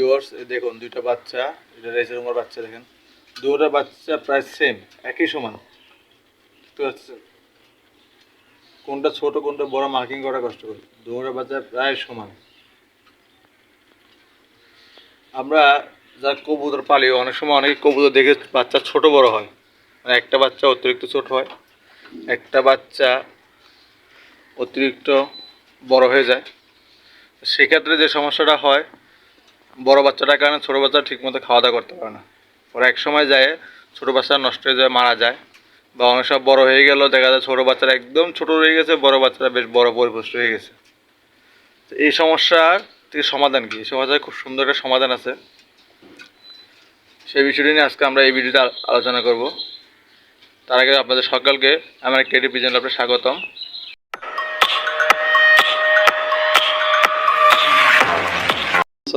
Viewers দেখুন, দুইটা বাচ্চা, এটা রেসের উমার বাচ্চা দেখেন। দুটা বাচ্চা প্রায় সেম একই সমান। কোনটা ছোট, কোনটা বড় মার্কিং করা কষ্ট করে। দুটা বাচ্চা প্রায় সমান। আমরা যা কবুতর পালি, অনেক সময় অনেক কবুতর দেখে বাচ্চা ছোট বড় হয়। মানে একটা বাচ্চা অতিরিক্ত ছোট হয়, একটা বাচ্চা অতিরিক্ত বড় হয়ে যায়। সেক্ষেত্রে যে সমস্যাটা হয় বড় বাচ্চাটার কারণে ছোটো বাচ্চা ঠিকমতো খাওয়া দাওয়া করতে পারে না। ওরা এক সময় যায়, ছোটো বাচ্চা নষ্ট হয়ে যায়, মারা যায়। বা অনেক সব বড়ো হয়ে গেল দেখা যায় ছোটো বাচ্চারা একদম ছোট হয়ে গেছে, বড় বাচ্চারা বেশ বড় পরিপুষ্ট হয়ে গেছে। তো এই সমস্যার থেকে সমাধান কী? এই সমস্যার খুব সুন্দর একটা সমাধান আছে। সেই বিষয়টি নিয়ে আজকে আমরা এই ভিডিওতে আলোচনা করব। তার আগে আপনাদের সকলকে আমার কেডি পিজন আপনার স্বাগতম।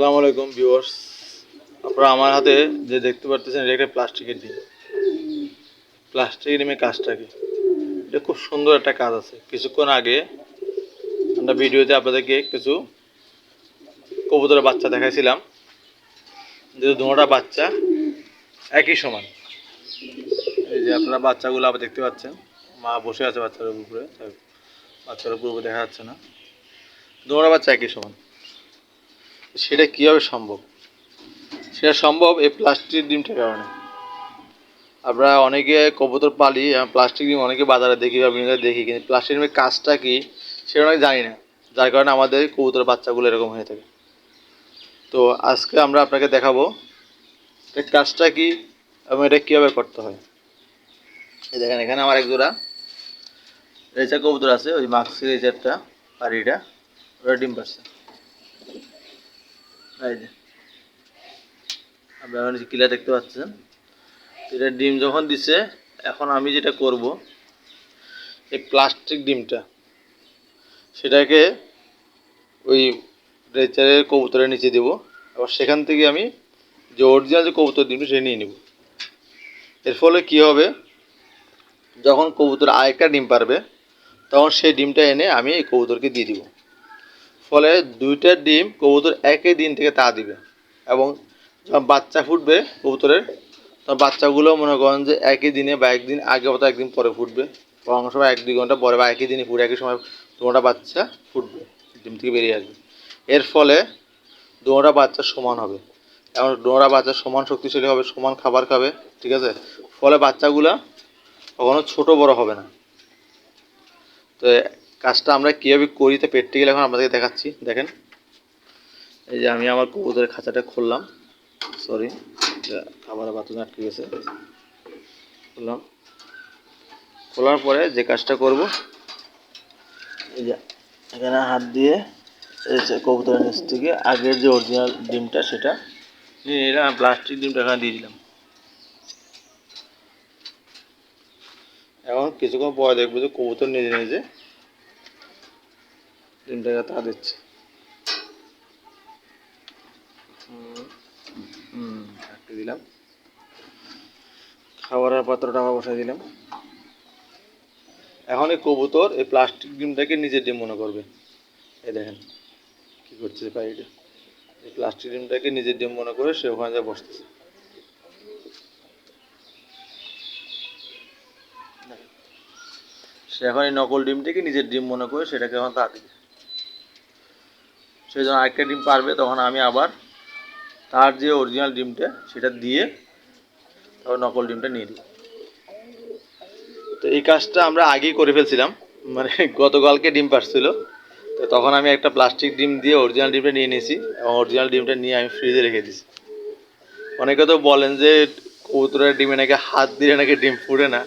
আসসালামু আলাইকুম ভিউয়ার্স আপনারা আমার হাতে যে দেখতে পারতেছেন, এটা একটা প্লাস্টিকের ডিম। প্লাস্টিকের ডিমের কাজটা কি এটা খুব সুন্দর একটা কাজ আছে। কিছুক্ষণ আগে আমরা ভিডিওতে আপনাদেরকে কিছু কবুতরের বাচ্চা দেখাইছিলাম। যে দুটা বাচ্চা একই সমান। এই যে আপনারা বাচ্চাগুলো আবার দেখতে পাচ্ছেন। মা বসে আছে বাচ্চার উপরে। বাচ্চার উপরে দেখা যাচ্ছে না। দুটা বাচ্চা একই সমান। সেটা কীভাবে সম্ভব? সেটা সম্ভব এই প্লাস্টিক ডিমটার কারণে। আমরা অনেকে কবুতর পালি প্লাস্টিক ডিম অনেকে বাজারে দেখি বা বিভিন্ন দেখি, কিন্তু প্লাস্টিক ডিমের কাজটা কী সেটা অনেক জানি না। যার কারণে আমাদের কবুতর বাচ্চাগুলো এরকম হয়ে থাকে। তো আজকে আমরা আপনাকে দেখাবো এর কাজটা কি এবং এটা কীভাবে করতে হয়। এই দেখেন, এখানে আমার এক জোড়া রেচা কবুতর আছে, ওই মাক্সি রেচারটা, পাড়িটা ওরা ডিম পারছে যে কিলা দেখতে পাচ্ছেন, এটা ডিম যখন দিছে, এখন আমি যেটা করব, এই প্লাস্টিক ডিমটা, সেটাকে ওই রেচারের কবুতরের নিচে দেব, আবার সেখান থেকে আমি যে অরিজিনাল যে কবুতর ডিমটা, সেটা নিয়ে নেব। এর ফলে কি হবে, যখন কবুতর আরেকটা ডিম পারবে, তখন সেই ডিমটা এনে আমি এই কবুতরকে দিয়ে দিব। ফলে দুইটা ডিম কবুতর একই দিন থেকে তা দিবে এবং যখন বাচ্চা ফুটবে কবুতরের, তখন বাচ্চাগুলো মনে করেন যে একই দিনে বা একদিন আগে অথবা একদিন পরে ফুটবে। অনেক সময় এক দুই ঘণ্টা পরে বা একই দিনে ফুটে একই সময় দুটা বাচ্চা ফুটবে, ডিম থেকে বেরিয়ে আসবে। এর ফলে দুটা বাচ্চা সমান হবে। এবং দুটা বাচ্চা সমান শক্তিশালী হবে, সমান খাবার খাবে, ঠিক আছে? ফলে বাচ্চাগুলা কখনো ছোট বড় হবে না। তো কাজটা আমরা কীভাবে করি তা প্র্যাকটিক্যাল এখন আপনাদেরকে দেখাচ্ছি। দেখেন। এই যে আমি আমার কবুতরের খাঁচাটা খুললাম। সরি আবার বাথরুমে আটকে গেছে। খুললাম। খোলার পরে যে কাজটা করব, এই যে এখানে হাত দিয়ে কবুতরের নিচ থেকে আগের যে অরিজিনাল ডিমটা সেটা নিয়ে নিলাম প্লাস্টিক ডিমটা এখানে দিয়ে দিলাম। এখন কিছুক্ষণ পরে দেখব যে কবুতর নিজে নিজে ডিমটাকে তা দিচ্ছে। দিলাম। খাবারের পাত্রটা আবার বসাই দিলাম। এখন এই কবুতর এই প্লাস্টিক ডিমটাকে নিজের ডিম মনে করবে। এই দেখেন কি করছে পাখিটা এই প্লাস্টিক ডিমটাকে নিজের ডিম মনে করে সে ওখানে যা বসতেছে। সে এখন এই নকল ডিমটাকে নিজের ডিম মনে করে সেটাকে এখন তা দিবে সে যখন আরেকটা ডিম পারবে, তখন আমি আবার তার যে অরিজিনাল ডিমটা, সেটা দিয়ে তারপর নকল ডিমটা নিয়ে দিই তো এই কাজটা আমরা আগেই করে ফেলছিলাম মানে গতকালকে ডিম পারছিল। তো তখন আমি একটা প্লাস্টিক ডিম দিয়ে অরিজিনাল ডিমটা নিয়ে নিয়েছি, এবং অরিজিনাল ডিমটা নিয়ে আমি ফ্রিজে রেখে দিয়েছি। অনেকে তো বলেন যে, কবুতরের ডিমে নাকি হাত দিলে নাকি ডিম ফুটে না।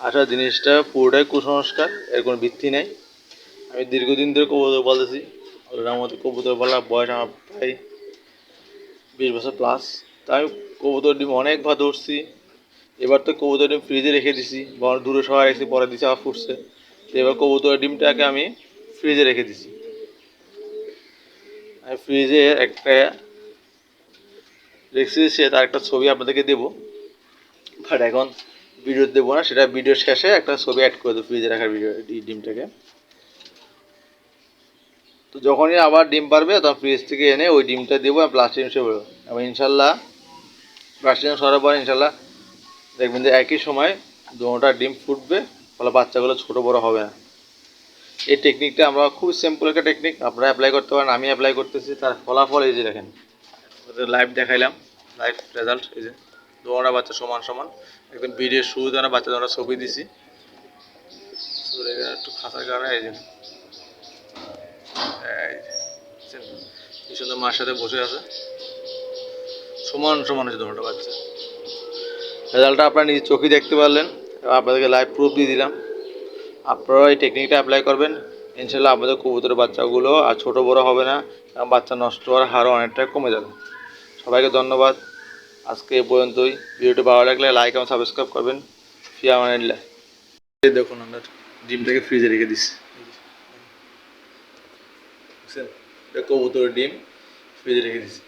আসলে জিনিসটা পুরোটাই কুসংস্কার, এর কোনো ভিত্তি নেই। আমি দীর্ঘদিন ধরে কবুতর বলতেছি মধ্যে কবুতর বলার বয়স আমার প্রায় বিশ বছর প্লাস তাই কবুতর ডিম অনেকবার ধরছি। এবার তো কবুতর ডিম ফ্রিজে রেখে দিছি। বা দূরে সবাই রেখেছি, পরে দিছি, আবার ফুটছে। তো এবার কবুতরের ডিমটাকে আমি ফ্রিজে রেখে দিছি। আমি ফ্রিজে একটা রেখেছি সে তার একটা ছবি আপনাদেরকে দেবো। বাট এখন ভিডিও দেবো না, সেটা ভিডিও শেষে একটা ছবি অ্যাড করে দেবো ফ্রিজে রাখার ভিডিও ডিমটাকে। তো যখনই আবার ডিম পারবে, তখন ফ্রিজ থেকে এনে ওই ডিমটা দেবো আর প্লাস্টিক হিসেবে এবং ইনশাল্লাহ প্লাস্টিক সরার পর ইনশাল্লাহ দেখবেন যে একই সময় দুটা ডিম ফুটবে, ফলে বাচ্চাগুলো ছোটো বড় হবে না। এই টেকনিকটা আমরা খুব সিম্পল একটা টেকনিক আপনারা অ্যাপ্লাই করতে পারেন, আমি অ্যাপ্লাই করতেছি, তার ফলাফল এই যে দেখেন। লাইভ দেখাইলাম লাইভ রেজাল্ট এই যে দুটা বাচ্চা সমান সমান। একদম ভিডিও শুরুতে আমরা বাচ্চা দুটা ছবি দিছি একটু খাতার কারণে এই এই সুন্দর মার সাথে বসে আছে। সমান সমান দুটো বাচ্চা রেজাল্টটা আপনারা নিজের চোখে দেখতে পারলেন। আপনাদেরকে লাইভ প্রুফ দিয়ে দিলাম। আপনারা এই টেকনিকটা অ্যাপ্লাই করবেন। ইনশাল্লাহ আমাদের কবুতরের বাচ্চাগুলো আর ছোট বড় হবে না। বাচ্চা নষ্ট হওয়ার হারও অনেকটাই কমে যাবে। সবাইকে ধন্যবাদ। আজকে এ পর্যন্তই। ভিডিওটি ভালো লাগলে লাইক এবং সাবস্ক্রাইব করবেন। ফিয়া এই দেখুন, আমরা ডিমটাকে ফ্রিজে রেখে দিচ্ছি। বুঝছেন এটা কবুতরের ডিম ফ্রিজে রেখে দিচ্ছি